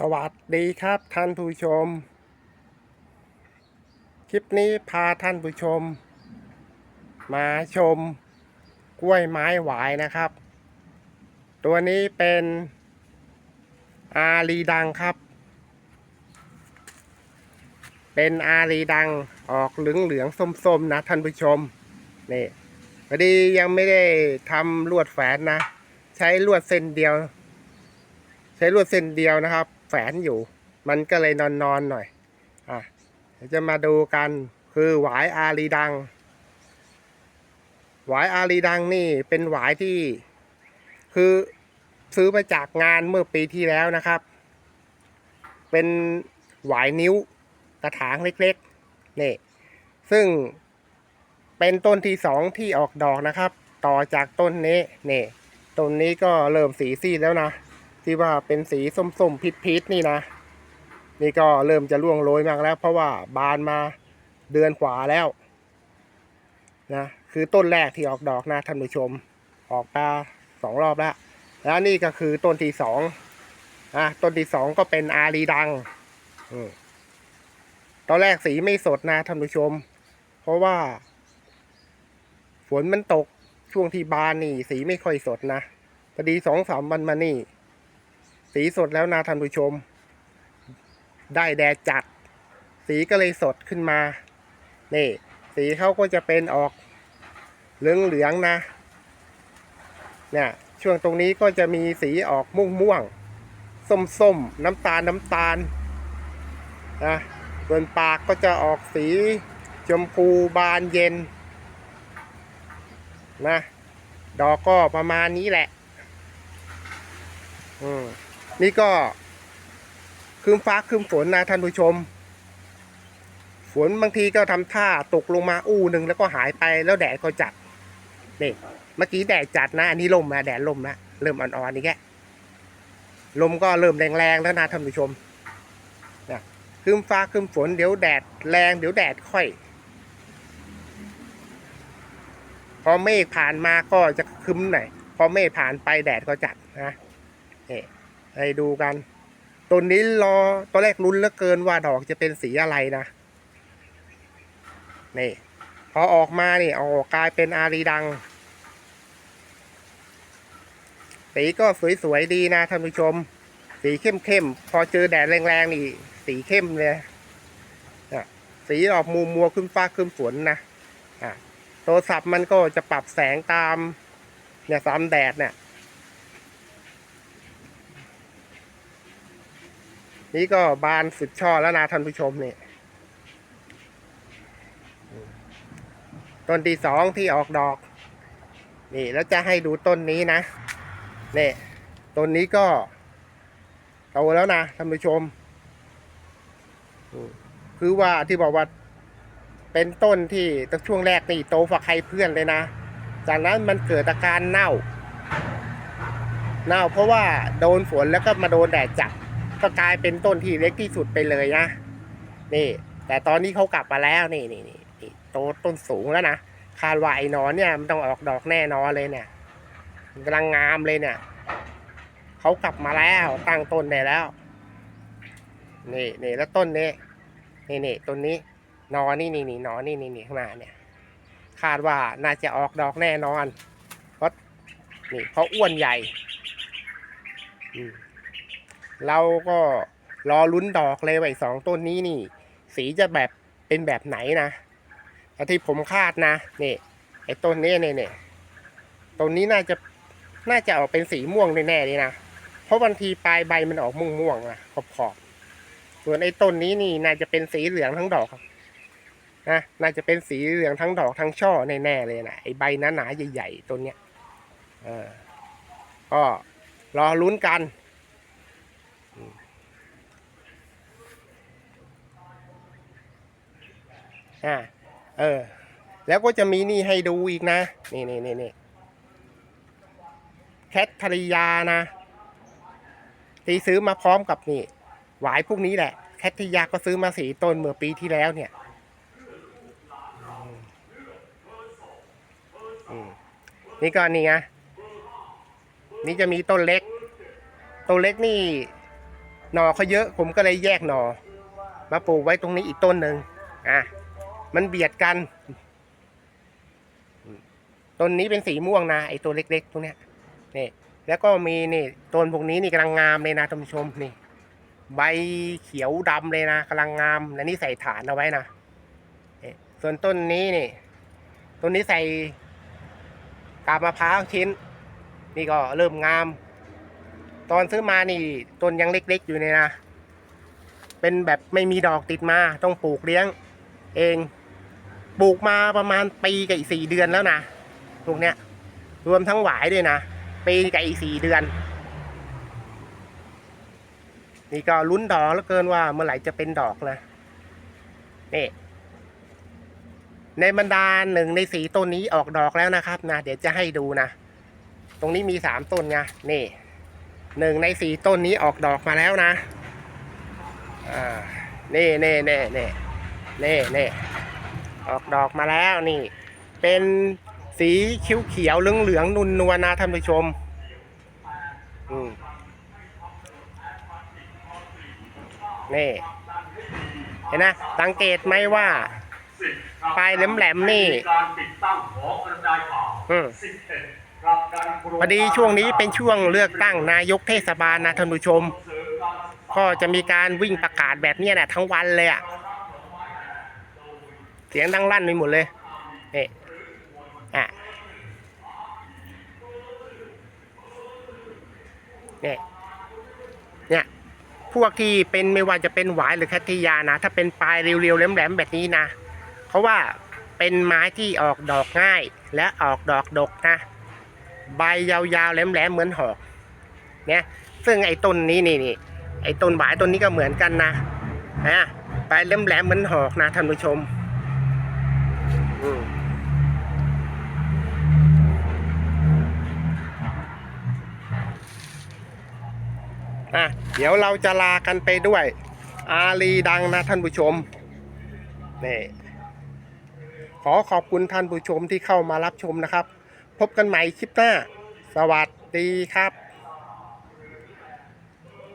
สวัสดีครับท่านผู้ชม คลิปนี้พาท่านผู้ชม มาชมกล้วยไม้หวายนะครับ ตัวนี้เป็นอารีดังครับ เป็นอารีดังออกเหลืองเหลืองๆส้มๆนะท่านผู้ชมนี่พอดียังไม่ได้ทำลวดแฝนนะ ใช้ลวดเส้นเดียวใช้ลวดเส้นเดียวนะครับ นอยู่ มันก็เลยนอนๆนหน่อย อะจะมาดูกันคือหวายอารีดัง หวายอารีดังนี่เป็นหวายที่ คือซื้อมาจากงานเมื่อปีที่แล้วนะครับ เป็นหวายนิ้วกระถางเล็กๆนี่ซึ่งเป็นต้นที่สองที่ออกดอกนะครับ ต่อจากต้นนี้นี่ต้นนี้ก็เริ่มสีซีดแล้วนะ ที่ว่าเป็นสีส้มๆพิษๆนี่นะ นี่ก็เริ่มจะร่วงโรยมากแล้ว เพราะว่าบานมาเดือนกว่าแล้วนะคือต้นแรกที่ออกดอกนะท่านผู้ชม ออกมาสองรอบแล้วแล้วนี่ก็คือต้นที่สองอะต้นที่สองก็เป็นอารีดังอตอนแรกสีไม่สดนะท่านผู้ชม เพราะว่า ฝนมันตกช่วงที่บานนี่ สีไม่ค่อยสดนะพอดีสองสามวันมานี่ สีสดแล้วนะท่านผู้ชม ได้แดดจัด สีก็เลยสดขึ้นมา นี่ สีเขาก็จะเป็นออกเหลืองๆนะเนี่ยช่วงตรงนี้ก็จะมีสีออกม่วงม่วงๆส้มน้ำตาลน้ำตาลนะส่วนปากก็จะออกสีชมพูบานเย็นนะดอกก็ประมาณนี้แหละ อืม นี่ก็คืมฟ้าคืมฝนนะท่านผู้ชม ฝนบางทีก็ทำท่าตกลงมาอู้หนึ่งแล้วก็หายไปแล้วแดดก็จัดนี่เมื่อกี้แดดจัดนะอันนี้ลมนะแดดลมนะเริ่มอ่อนๆนี่แกลมก็เริ่มแรงๆแล้วนะท่านผู้ชมนะคืมฟ้าคืมฝนเดี๋ยวแดดแรงเดี๋ยวแดดค่อย พอเมฆผ่านมาก็จะครึ้มหน่อยพอเมฆผ่านไปแดดก็จัดนะนี่ ให้ดูกันต้นนี้รอตอนแรกลุ้นเหลือเกินว่าดอกจะเป็นสีอะไรนะนี่ พอออกมานี่ออกกลายเป็นอารีดังสีก็สวยๆดีนะท่านผู้ชม สีเข้มๆพอเจอแดดแรงๆนี่ สีเข้มเลยสีออกมูมัวขึ้นฟ้าขึ้นฝนนะอะโทรศัพท์มันก็จะปรับแสงตามเนี่ยตามแดดเนี่ย นี่ก็บานสุดช่อแล้วนะท่านผู้ชมนี่ต้นที่สองที่ออกดอก นี่แล้วจะให้ดูต้นนี้นะเนี่ยต้นนี้ก็โตแล้วนะท่านผู้ชมอืมคือว่าที่บอกว่าเป็นต้นที่ตั้งช่วงแรกนี่โตฝักใครเพื่อนเลยนะ จากนั้นมันเกิดอาการเน่า เน่าเพราะว่าโดนฝนแล้วก็มาโดนแดดจัด ก็กลายเป็นต้นที่เล็กที่สุดไปเลยนะ นี่ แต่ตอนนี้เขากลับมาแล้วนี่นี่นี่นโตต้นสูงแล้วนะคาดว่าไอ้นอนเนี่ยมันต้องออกดอกแน่นอนเลยเนี่ยกำลังงามเลยเนี่ยเขากลับมาแล้วตั้งต้นได้แล้ว นี่นี่แล้วต้นนี้นี่นี่ต้นนี้นอนนี่นี่นี่นอนนี่นี่นี่ข้างหน้าเนี่ย คาดว่าน่าจะออกดอกแน่นอน เพราะนี่เพราะอ้วนใหญ่ อืม เราก็รอลุ้นดอกเลยไอ้สองต้นนี้นี่ สีจะแบบเป็นแบบไหนนะที่ผมคาดนะนี่ไอ้ต้นนี้เนี่ยเนี่ยต้นนี้น่าจะน่าจะออกเป็นสีม่วงแน่ๆเลยนะเพราะบางทีปลายใบมันออกม่วงๆนะขอบขอบๆส่วนไอ้ต้นนี้นี่น่าจะเป็นสีเหลืองทั้งดอกนะน่าจะเป็นสีเหลืองทั้งดอกทั้งช่อแน่ๆเลยนะไอ้ใบหนาๆใหญ่ๆต้นเนี้ยเออก็รอลุ้นกัน อ่าเออ แล้วก็จะมีนี่ให้ดูอีกนะ นี่นี่นี่นี่แคทธริยานะ ที่ซื้อมาพร้อมกับนี่ หวายพวกนี้แหละ แคทธริยาก็ซื้อมาสีต้นเมื่อปีที่แล้วเนี่ยนี่ก็นี่ไงนี่จะมีต้นเล็ก ต้นเล็กนี่ หน่อเขาเยอะ ผมก็เลยแยกหน่อ มาปลูกไว้ตรงนี้อีกต้นหนึ่งอะ มันเบียดกัน ต้นนี้เป็นสีม่วงนะไอตัวเล็กๆตรงเนี้ยนี่แล้วก็มีนี่ต้นพวกนี้นี่กำลังงามเลยนะท่านผู้ชมนี่ ใบเขียวดำเลยนะกำลังงามและนี่ใส่ฐานเอาไว้นะส่วนต้นนี้นี่ต้นนี้ใส่กาบมะพร้าวชิ้น นี่ก็เริ่มงาม ตอนซื้อมานี่ต้นยังเล็ก ๆ อยู่เนี่ยนะ เป็นแบบไม่มีดอกติดมาต้องปลูกเลี้ยงเอง ปลูกมาประมาณปีกับอีกสี่เดือนแล้วนะพวกเนี้ย รวมทั้งหวายด้วยนะปีกับอีกสี่เดือน นี่ก็ลุ้นดอกแล้วเกินว่าเมื่อไหร่จะเป็นดอกนะนี่ในบรรดาหนึ่งในสีต้นนี้ออกดอกแล้วนะครับนะเดี๋ยวจะให้ดูนะตรงนี้มีสามต้นไงนี่หนึ่งในสี่ต้นนี้ออกดอกมาแล้วนะอ่านี่นี่นี่นี่นี่นี่ ออกดอกมาแล้วนี่ เป็นสีเขียวเขียวเหลืองเหลืองนุนนวลนะท่านผู้ชมอืมนี่ เห็นนะ สังเกตไหมว่าปลายแหลมๆนี่พอดีช่วงนี้เป็นช่วงเลือกตั้งนายกเทศบาลนะท่านผู้ชมเสริมก็จะมีการวิ่งประกาศแบบนี้ยนะทั้งวันเลยอะ สียงดังลั่นไปหมดเลยนี่อะนี่เนี่ยพวกที่เป็นไม่ว่าจะเป็นหวายหรือแคทริยานะ ถ้าเป็นปลายเรียวๆแหลมๆแบบนี้นะเขาว่าเป็นไม้ที่ออกดอกง่าย และออกดอกดกนะ ใบยาวๆแหลมๆเหมือนหอกเนี่ยซึ่งไอ้ต้นนี้นี่นี่ไอ้ต้นหวายต้นนี้ก็เหมือนกันนะนะปลายแหลมๆเหมือนหอกนะท่านผู้ชม อะ เดี๋ยวเราจะลากันไปด้วย อาลีดังนะท่านผู้ชม นี่ ขอขอบคุณท่านผู้ชมที่เข้ามารับชมนะครับ พบกันใหม่คลิปหน้า สวัสดีครับ